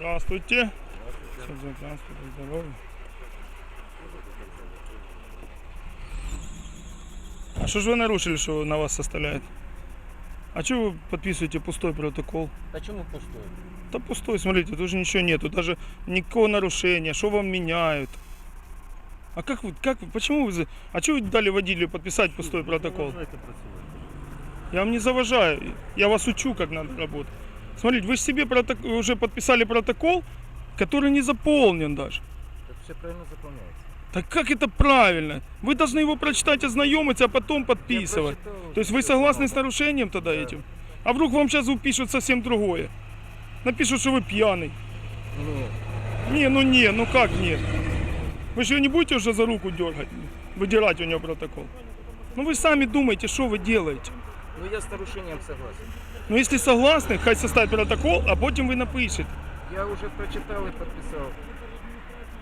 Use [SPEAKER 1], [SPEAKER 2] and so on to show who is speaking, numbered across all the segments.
[SPEAKER 1] Здравствуйте. Транспорт и здоровье? А что же вы нарушили, что на вас составляет? А что вы подписываете пустой протокол?
[SPEAKER 2] Чому пустой?
[SPEAKER 1] Да пустой, смотрите, тут же ничего нету, даже никакого нарушения, что вам меняют? А как вы, как вы, почему вы, а что вы дали водителю подписать пустой протокол? Я вам не заважаю, я вас учу, как надо работать. Смотрите, вы же себе проток- уже подписали протокол, который не заполнен даже.
[SPEAKER 2] Так все правильно заполняется.
[SPEAKER 1] Так как это правильно? Вы должны его прочитать, ознакомиться, а потом подписывать.
[SPEAKER 2] Прочитал,
[SPEAKER 1] То есть вы согласны с нарушением тогда
[SPEAKER 2] Да.
[SPEAKER 1] этим? А вдруг вам сейчас упишут совсем другое? Напишут, что вы пьяный.
[SPEAKER 2] Ні.
[SPEAKER 1] Не, ну не, ну как нет? Вы же её не будете уже за руку дергать, выдирать у него протокол? Ну вы сами думаете, что вы делаете.
[SPEAKER 2] Ну я з нарушенням согласен.
[SPEAKER 1] Ну если согласны, хай составить протокол, а потом вы напишете.
[SPEAKER 2] Я вже прочитав і підписав.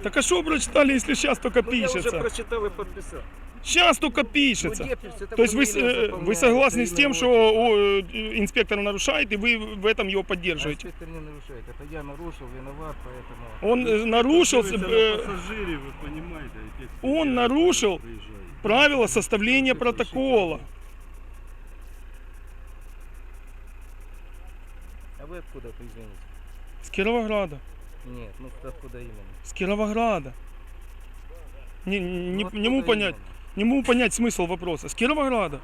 [SPEAKER 1] Так а что вы прочитали, если сейчас только
[SPEAKER 2] Ну, я вже
[SPEAKER 1] пишется?
[SPEAKER 2] прочитав і підписав.
[SPEAKER 1] Сейчас только пишется.
[SPEAKER 2] Ну, Деппельс, это
[SPEAKER 1] То есть вы, с-
[SPEAKER 2] фамилия
[SPEAKER 1] э, вы
[SPEAKER 2] заполняется,
[SPEAKER 1] согласны с
[SPEAKER 2] имя,
[SPEAKER 1] тем, что
[SPEAKER 2] отчество.
[SPEAKER 1] о, э, инспектор нарушает, и вы в этом его
[SPEAKER 2] А
[SPEAKER 1] поддерживаете?
[SPEAKER 2] Инспектор не нарушает. Это я нарушил, виноват, поэтому...
[SPEAKER 1] Он э, нарушил
[SPEAKER 3] Вы
[SPEAKER 1] э,
[SPEAKER 3] на пассажире, вы понимаете, отец,
[SPEAKER 1] он
[SPEAKER 3] я
[SPEAKER 1] нарушил
[SPEAKER 3] приезжаю.
[SPEAKER 1] правила составления протокола.
[SPEAKER 2] Вы откуда-то, извините?
[SPEAKER 1] С Кировограда.
[SPEAKER 2] Нет, ну откуда именно?
[SPEAKER 1] С Кировограда. Не, не,
[SPEAKER 2] Ну,
[SPEAKER 1] не могу
[SPEAKER 2] откуда
[SPEAKER 1] понять,
[SPEAKER 2] именно?
[SPEAKER 1] не могу понять смысл вопроса. С Кировограда.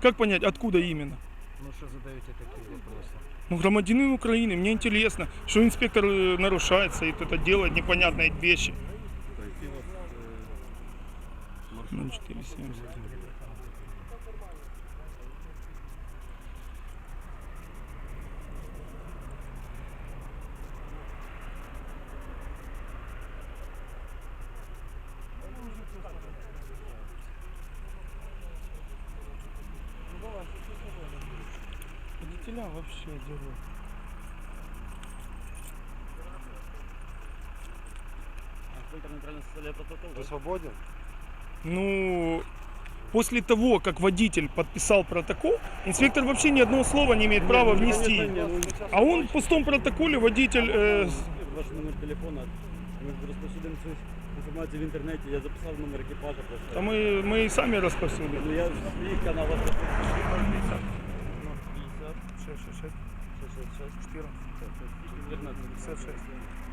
[SPEAKER 1] Как понять, откуда именно?
[SPEAKER 2] Ну что задаете такие вопросы?
[SPEAKER 1] Ну, громадянин Украины, мне интересно, что инспектор э, нарушается и это делает непонятные вещи.
[SPEAKER 3] Какие у вас, э, маршрут?
[SPEAKER 1] 0470. Водителя вообще делают.
[SPEAKER 3] Вы свободен?
[SPEAKER 1] Ну, после того, как водитель подписал протокол, инспектор вообще ни одного слова не имеет права внести. А он в пустом протоколе водитель... э,
[SPEAKER 4] Ваш номер телефона. Ми розповсюдимо цю інформацію в інтернеті. Я записав номер екіпажа просто.
[SPEAKER 1] а мы, мы и сами расповсюдили.
[SPEAKER 4] Ну я в своїх каналах розповсюдив.
[SPEAKER 1] 666, 14,
[SPEAKER 4] 14,
[SPEAKER 1] 56.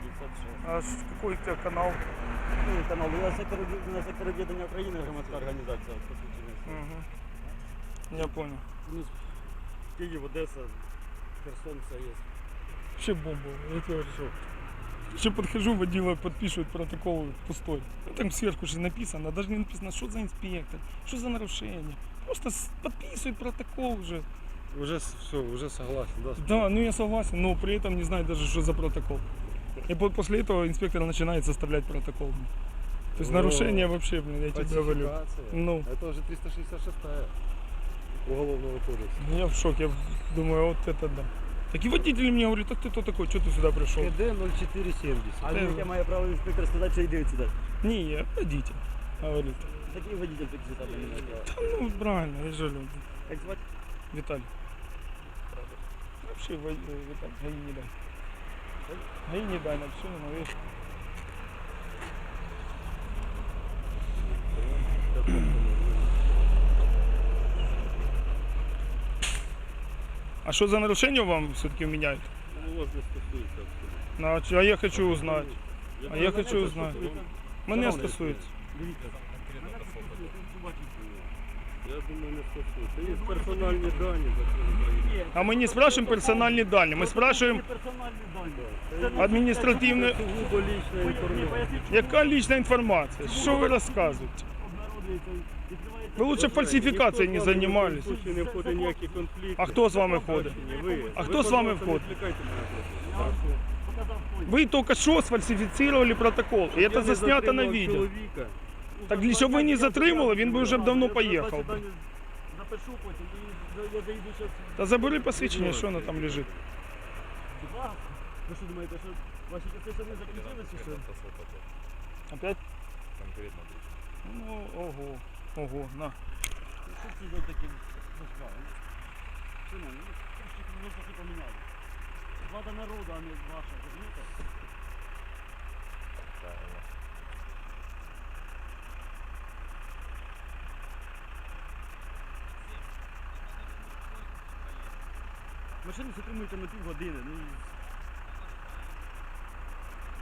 [SPEAKER 4] 56.
[SPEAKER 1] А ш- какой у тебя канал?
[SPEAKER 4] Ну, канал. Я сектор, на сектор об'єднання України, громадська організація. посвідчення.
[SPEAKER 1] Мгм. Я понял.
[SPEAKER 4] Ну, Київ, Одеса, Херсон, все є.
[SPEAKER 1] Вообще бомба. Я тебе говорю. Еще подхожу, водила подпишут протокол пустой. А Там сверху же написано, даже не написано, что за инспектор, что за нарушение. Просто с- подписывают протокол уже.
[SPEAKER 3] Уже все, уже согласен, да?
[SPEAKER 1] Да, ну я согласен, но при этом не знаю даже, что за протокол. И по- после этого инспектор начинает составлять протокол. То есть
[SPEAKER 3] О,
[SPEAKER 1] нарушение вообще, блин, я тебе говорю.
[SPEAKER 3] Фальсификация.
[SPEAKER 1] Ну,
[SPEAKER 3] Это уже 366 Уголовного кодекса.
[SPEAKER 1] я в шоке, я думаю, вот это да. Так и водитель мне говорит, так ты кто такой, что ты сюда пришел?
[SPEAKER 3] КД 0470.
[SPEAKER 4] А
[SPEAKER 1] Е,
[SPEAKER 4] ну, яке має право інспектор сказати, що йдуть сюди?
[SPEAKER 1] Не, водитель, говорит.
[SPEAKER 4] Такий водитель такий там не має права.
[SPEAKER 1] Да, ну, правильно, я же люблю.
[SPEAKER 4] Як звати?
[SPEAKER 1] Виталий. Вообще, во- э, Виталий, ГАИ не дай. ГАИ не дай, напишу на весь. А что за нарушение вам все-таки меняют?
[SPEAKER 3] Ну, вас не стосується абсолютно.
[SPEAKER 1] Ну, а ч- а я хочу узнать. А я
[SPEAKER 3] знаю,
[SPEAKER 1] хочу
[SPEAKER 3] що
[SPEAKER 1] узнать.
[SPEAKER 3] це.
[SPEAKER 1] Мене
[SPEAKER 4] Шановний,
[SPEAKER 1] стосується.
[SPEAKER 4] Дивіться.
[SPEAKER 3] Я думаю, не стосується. Є персональні дані закону України.
[SPEAKER 1] А мы не спрашиваем персональные данные, мы спрашиваем
[SPEAKER 4] Персональні дані.
[SPEAKER 1] административные...
[SPEAKER 3] Сугубо лічна інформація.
[SPEAKER 1] Яка личная информация? Что вы рассказываете? Вы лучше фальсификацией не занимались.
[SPEAKER 3] В случае не входить ніякі конфлікти.
[SPEAKER 1] А хто з вами ходить?
[SPEAKER 3] Ви.
[SPEAKER 1] А
[SPEAKER 3] Ви,
[SPEAKER 1] хто з вами
[SPEAKER 3] пожалуйста,
[SPEAKER 1] входить?
[SPEAKER 3] Не відвлекайте мене просто.
[SPEAKER 1] Вы только что сфальсифицировали протокол, и
[SPEAKER 3] Я
[SPEAKER 1] это
[SPEAKER 3] не
[SPEAKER 1] заснято на
[SPEAKER 3] затримав
[SPEAKER 1] видео.
[SPEAKER 3] чоловіка.
[SPEAKER 1] Так якщо ви не затримали, він би вже б давно поїхав. би.
[SPEAKER 4] Запишу потім і я заїду зараз.
[SPEAKER 1] Та забери посвідчення, що воно там лежить.
[SPEAKER 4] Ви що думаєте, що ваші часи ще не закінчилися? чи що?
[SPEAKER 1] Опять? Ну, ого, ого, на.
[SPEAKER 4] Що це за такі справи? Шановні, ну, трошки філософи поміняли. влада народу, а не ваша, розумієте? Машину затримуєте на півгодини. Ну,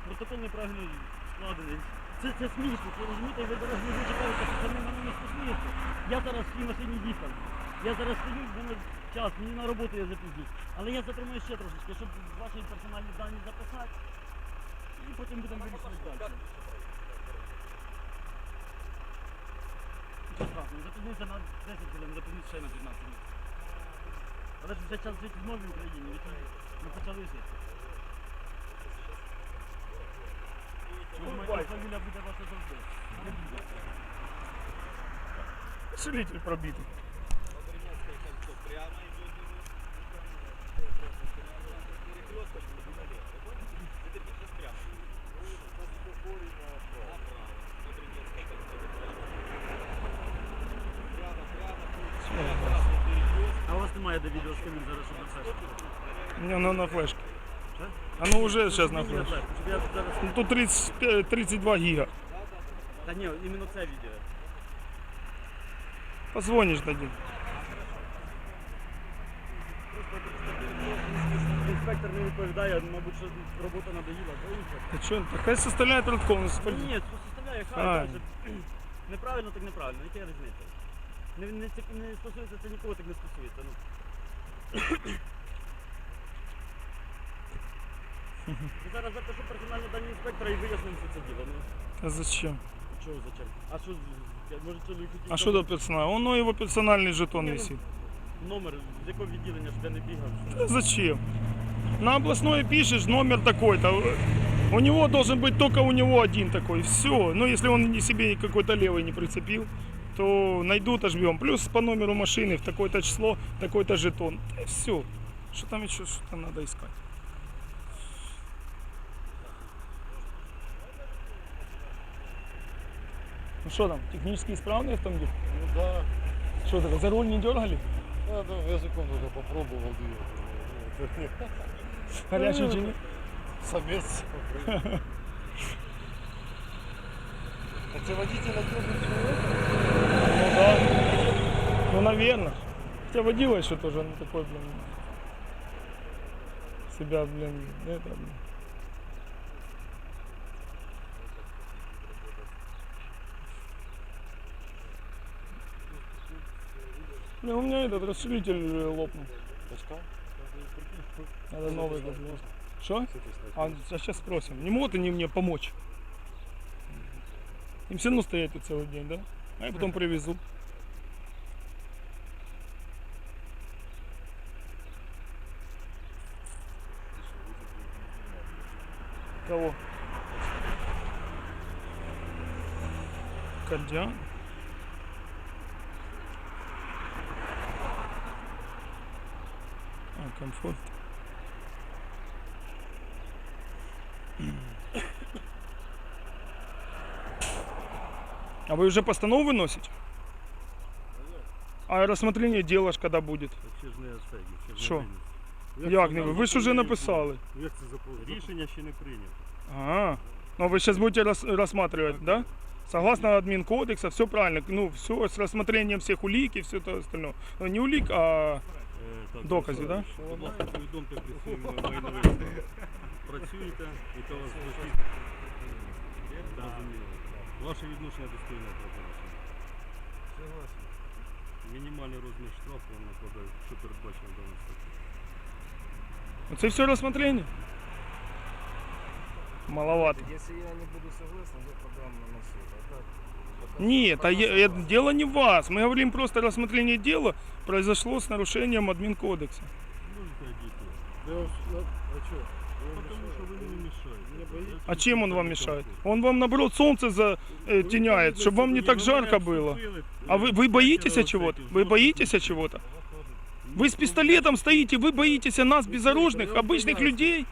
[SPEAKER 4] протокол неправильно складений. Це, це смішно, ви розумієте, ви зараз не зачекаєте, що це мене не стосується. Я зараз в цій машині їхав. Я зараз стою, в мене час, мені на роботу я запізнюсь. Але я затримую ще трошечки, щоб ваші персональні дані записати. І потім будемо вирішувати далі. Нічого запізнився на 10 хвилин, запізнився ще на 15 хвилин. Але ж вже час жити в новій Україні, ви тут не почали жити. Ви думаєте, фамілія буде ваша завжди? Не буде.
[SPEAKER 1] Целитель пробитый.
[SPEAKER 4] А у вас немає де відео з ким він зараз щоб написати?
[SPEAKER 1] У меня оно на флешке.
[SPEAKER 4] Да?
[SPEAKER 1] Оно уже сейчас на
[SPEAKER 4] Мені
[SPEAKER 1] флешке.
[SPEAKER 4] флешку, щоб я зараз...
[SPEAKER 1] Ну, тут 35, 32 гига.
[SPEAKER 4] Та ні, іменно це відео.
[SPEAKER 1] Позвонишь дадим.
[SPEAKER 4] Інспектор не відповідає, мабуть, що робота надоїла. Бо інспектор.
[SPEAKER 1] Ты что, так хай составляет протокол. ну,
[SPEAKER 4] Та
[SPEAKER 1] спали-
[SPEAKER 4] Ні, составляє хай.
[SPEAKER 1] Хай.
[SPEAKER 4] каже. Неправильно, так неправильно, яка різниця? Не, не, це не стосується, це нікого так не стосується. Ну. Я зараз запишу персональні дані інспектора і вияснимо все це діло. Ну,
[SPEAKER 1] А зачем?
[SPEAKER 4] чого зачем? А що, з- я- може чоловік хотів
[SPEAKER 1] А что до персонала? Он ну, его персональный жетон
[SPEAKER 4] Не, ну,
[SPEAKER 1] висит.
[SPEAKER 4] номер, з якого відділення, щоб я не бігав. що-
[SPEAKER 1] Да зачем? На областное пишешь номер такой-то. У него должен быть только у него один такой. Все. Но если он не себе какой-то левый не прицепил, то найдут ожмем. Плюс по номеру машины в такое-то число, такой-то жетон. И все. Что там еще что-то надо искать? Ну что там, технически исправный автомобиль?
[SPEAKER 3] Ну да.
[SPEAKER 1] Что так, за руль не дергали?
[SPEAKER 3] Да, да, языком только попробовал двигатель.
[SPEAKER 1] Горячий чи ні?
[SPEAKER 3] Самец. Хотя водитель.
[SPEAKER 1] Ну да. Ну, наверное. Хотя водила еще тоже, ну такой, блин, себя, блин, это, блин. Блин, у меня этот расширитель э, лопнул.
[SPEAKER 3] Очка?
[SPEAKER 1] Надо новый купить. Что? А сейчас спросим. Не могут они мне помочь? Им все равно стоять тут целый день, да? А я потом привезу. Кого? Кардиан? А, комфорт. А вы уже постанову выносите? А рассмотрение дела ж когда будет?
[SPEAKER 3] Ще ж не це, ще ж не
[SPEAKER 1] Що?
[SPEAKER 3] винес.
[SPEAKER 1] Як
[SPEAKER 3] це
[SPEAKER 1] не ви?
[SPEAKER 3] там
[SPEAKER 1] Ви ж уже
[SPEAKER 3] законно
[SPEAKER 1] написали.
[SPEAKER 3] було? Як це запо- Рішення ще не прийнято.
[SPEAKER 1] А, ну вы сейчас будете рас- рассматривать, да? Согласно админкодекса, все правильно. Ну, все с рассмотрением всех улик и все это остальное. Ну, не улик, а
[SPEAKER 3] Е, так,
[SPEAKER 1] Докази,
[SPEAKER 3] Олександр,
[SPEAKER 1] да?
[SPEAKER 3] Будь ласка, повідомте про свої майнові справи. Працюєте, яка у вас дохід? Зрозуміло. Ваше відношення до спільного правопорушення. Мінімальний розмір штрафу вам накладають, що передбачено даною статтю.
[SPEAKER 1] это все рассмотрение? Маловато.
[SPEAKER 2] Если я не буду согласен, я подам на суд. А так, пока-
[SPEAKER 1] Нет, а
[SPEAKER 2] пока
[SPEAKER 1] я-
[SPEAKER 2] согласен.
[SPEAKER 1] это дело не в вас. Мы говорим просто рассмотрение дела произошло с нарушением админкодекса.
[SPEAKER 3] Можете дійти.
[SPEAKER 5] а что?
[SPEAKER 3] Тому що ви мені мішаєте.
[SPEAKER 1] А чем он вам мешает? Он вам наоборот солнце затеняет, чтобы вам не так жарко было. А вы, вы боитесь чего-то? Вы боитесь чего-то? Вы с пистолетом стоите, вы боитесь нас, безоружных, обычных людей?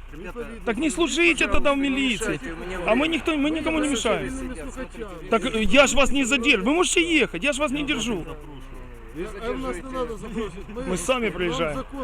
[SPEAKER 1] Так не служите тогда в милиции. А мы никто, мы никому не мешаем. Так э, я ж вас не задержу. Вы можете ехать, я ж вас не держу.
[SPEAKER 3] Запрошую.
[SPEAKER 5] А у